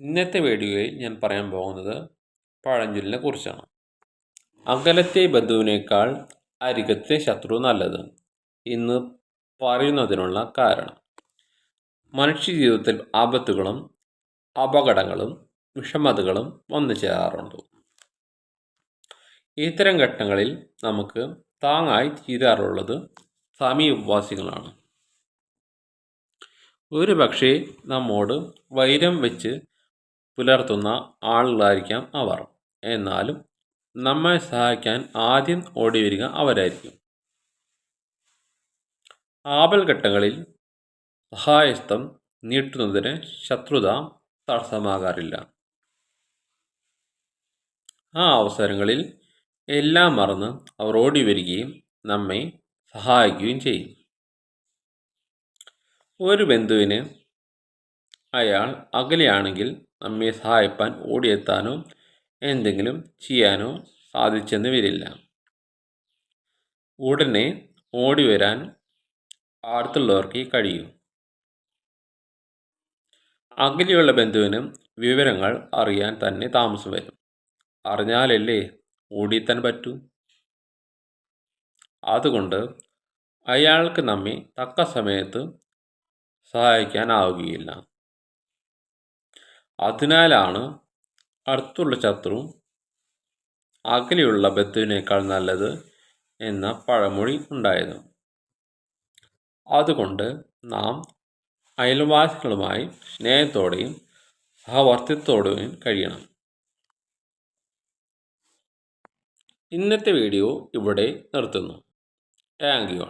ഇന്നത്തെ വീഡിയോയിൽ ഞാൻ പറയാൻ പോകുന്നത് പഴഞ്ചൊല്ലിനെ കുറിച്ചാണ്. അകലത്തെ ബന്ധുവിനേക്കാൾ അരികത്തെ ശത്രു നല്ലത് ഇന്ന് പറയുന്നതിനുള്ള കാരണം. മനുഷ്യ ജീവിതത്തിൽ ആപത്തുകളും അപകടങ്ങളും വിഷമതകളും വന്നു ചേരാറുണ്ട്. ഇത്തരം ഘട്ടങ്ങളിൽ നമുക്ക് താങ്ങായി തീരാറുള്ളത് സമീപവാസികളാണ്. ഒരു പക്ഷേ നമ്മോട് വൈരം വെച്ച് പുലർത്തുന്ന ആളുകളായിരിക്കാം അവർ. എന്നാലും നമ്മെ സഹായിക്കാൻ ആദ്യം ഓടി വരിക അവരായിരിക്കും. ആപൽഘട്ടങ്ങളിൽ സഹായസ്ഥം നീട്ടുന്നതിന് ശത്രുത തടസ്സമാകാറില്ല. ആ അവസരങ്ങളിൽ എല്ലാം മറന്ന് അവർ ഓടി വരികയും നമ്മെ സഹായിക്കുകയും ചെയ്യും. ഒരു ബന്ധുവിന് അയാൾ അകലെയാണെങ്കിൽ നമ്മെ സഹായിപ്പാൻ ഓടിയെത്താനോ എന്തെങ്കിലും ചെയ്യാനോ സാധിച്ചെന്ന് വരില്ല. ഉടനെ ഓടി വരാൻ അടുത്തുള്ളവർക്ക് കഴിയും. അകലെയുള്ള ബന്ധുവിനും വിവരങ്ങൾ അറിയാൻ തന്നെ താമസം വരും. അറിഞ്ഞാലല്ലേ ഓടിയെത്താൻ പറ്റൂ? അതുകൊണ്ട് അയാൾക്ക് നമ്മെ തക്ക സമയത്ത് സഹായിക്കാനാവുകയില്ല. അതിനാലാണ് അടുത്തുള്ള ശത്രു അകലെയുള്ള ബന്ധുവിനേക്കാൾ നല്ലത് എന്ന പഴമൊഴി ഉണ്ടായത്. അതുകൊണ്ട് നാം അയൽവാസികളുമായി സ്നേഹത്തോടെയും സഹവർത്തിത്തോടെയും കഴിയണം. ഇന്നത്തെ വീഡിയോ ഇവിടെ നിർത്തുന്നു. Thank you